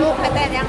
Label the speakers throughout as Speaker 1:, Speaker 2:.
Speaker 1: ลูกใครแต้นยัง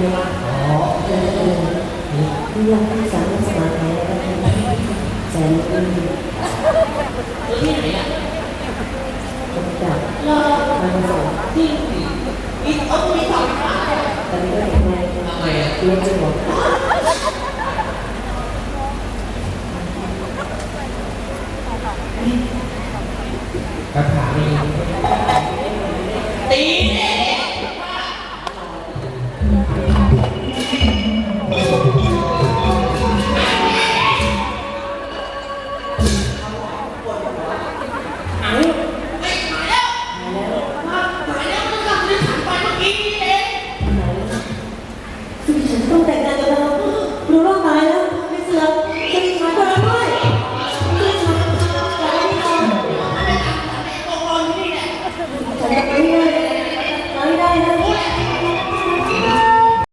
Speaker 2: เวลาขอเจ
Speaker 3: อเองเพื่อนที่
Speaker 2: สามสมาธิแล้วก็ใจอุ่น
Speaker 3: ที่ไหนอะ
Speaker 2: จาก
Speaker 3: รอ
Speaker 2: มันสอง
Speaker 3: ที่มีเอาตรงนี้สองขา
Speaker 2: ตอนนี้ก็ทำไง
Speaker 3: ทำไงอะ
Speaker 2: เลี้ยงจะบอก
Speaker 3: กระถางตี Thank you.